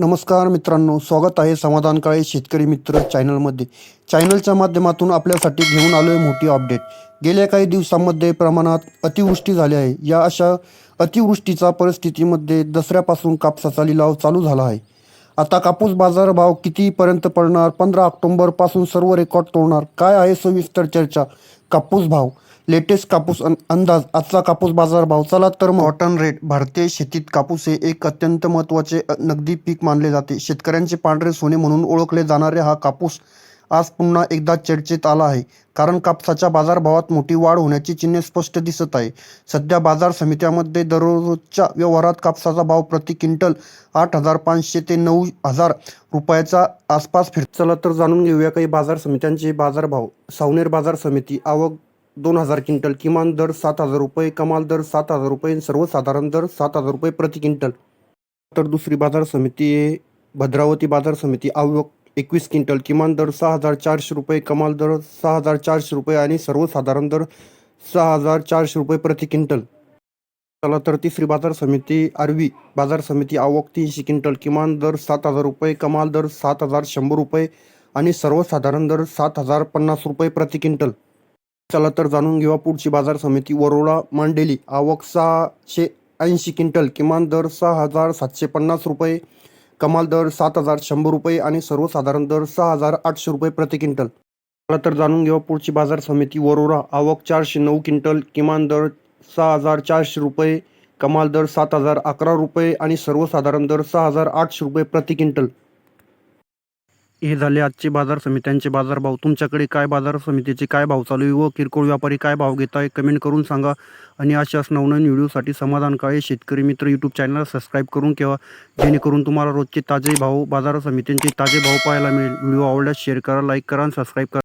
नमस्कार मित्रांनो स्वागत आहे समाधान काळे शेतकरी मित्र चॅनलमध्ये. चॅनलच्या माध्यमातून आपल्यासाठी घेऊन आलो आहे मोठी अपडेट. गेल्या काही दिवसांमध्ये प्रमाणात अतिवृष्टी झाली आहे. या अशा अतिवृष्टीचा परिस्थितीमध्ये दसऱ्यापासून कापसाचा लिलाव चालू झाला आहे. आता कापूस बाजार भाव कितीपर्यंत पडणार? पंधरा ऑक्टोंबरपासून सर्व रेकॉर्ड तोडणार. काय आहे सविस्तर चर्चा? कापूस भाव. लेटेस्ट कापूस अंदाज. आजचा कापूस बाजार भाव चला तर कॉटन रेट भारतीय शेतीत कापूस हे एक अत्यंत महत्त्वाचे नगदी पीक मानले जाते. शेतकऱ्यांचे पांढरे सोने म्हणून ओळखले जाणारे हा कापूस आज पुन्हा एकदा चर्चेत आला आहे. कारण कापसाच्या बाजारभावात मोठी वाढ होण्याची चिन्हे स्पष्ट दिसत आहे. सध्या बाजार समित्यामध्ये दररोजच्या व्यवहारात कापसाचा भाव प्रति क्विंटल आठ हजार पाचशे ते नऊ हजार रुपयाचा आसपास फिर चला तर जाणून घेऊया काही बाजार समित्यांचे बाजारभाव. सावनेर बाजार समिती आवक दोन हजार क्विंटल किमान दर सात हजार रुपये कमाल दर सात हजार रुपये सर्वसाधारण दर सात हजार रुपये प्रति क्विंटल. तर दुसरी बाजार समिती आहे भद्रावती बाजार समिती आवक एकवीस क्विंटल किमान दर सहा हजार चारशे रुपये कमाल दर सहा हजार चारशे रुपये आणि सर्वसाधारण दर सहा हजार चारशे रुपये प्रति क्विंटल. चला तर तिसरी बाजार समिती आरवी बाजार समिती आवक तीनशे क्विंटल किमान दर सात हजार रुपये कमाल दर सात हजार शंभर रुपये आणि सर्वसाधारण दर सात हजार पन्नास रुपये प्रति क्विंटल. चला तर जाणून घेऊया पुढची बाजार समिती वरोडा मांडेली. आवक सहाशे ऐंशी क्विंटल किमान दर सहा हजार सातशे पन्नास रुपये कमाल दर सात हजार शंभर रुपये आणि सर्वसाधारण दर सहा हजार आठशे रुपये प्रति क्विंटल. मला तर जाणून घेऊया पुढची बाजार समिती वरोरा आवक चारशे नऊ क्विंटल किमान दर सहा हजार चारशे रुपये कमाल दर सात हजार अकरा रुपये आणि सर्वसाधारण दर सहा हजार आठशे रुपये प्रति क्विंटल. हे झाले आजचे बाजार समित्यांचे बाजारभाव तुमच्याकडे काय बाजार समितीचे काय भाव चालू आहे व किरकोळ व्यापारी काय भाव घेत आहे कमेंट करून सांगा. आणि अशाच नवनवीन व्हिडिओसाठी समाधान काळे शेतकरी मित्र यूट्यूब चॅनल सबस्क्राईब करून ठेवा. जेणेकरून तुम्हाला रोजचे ताजे भाव बाजार समित्यांचे ताजे भाव पाहायला मिळेल. व्हिडिओ आवडल्यास शेअर करा लाईक करा आणि सबस्क्राईब करा.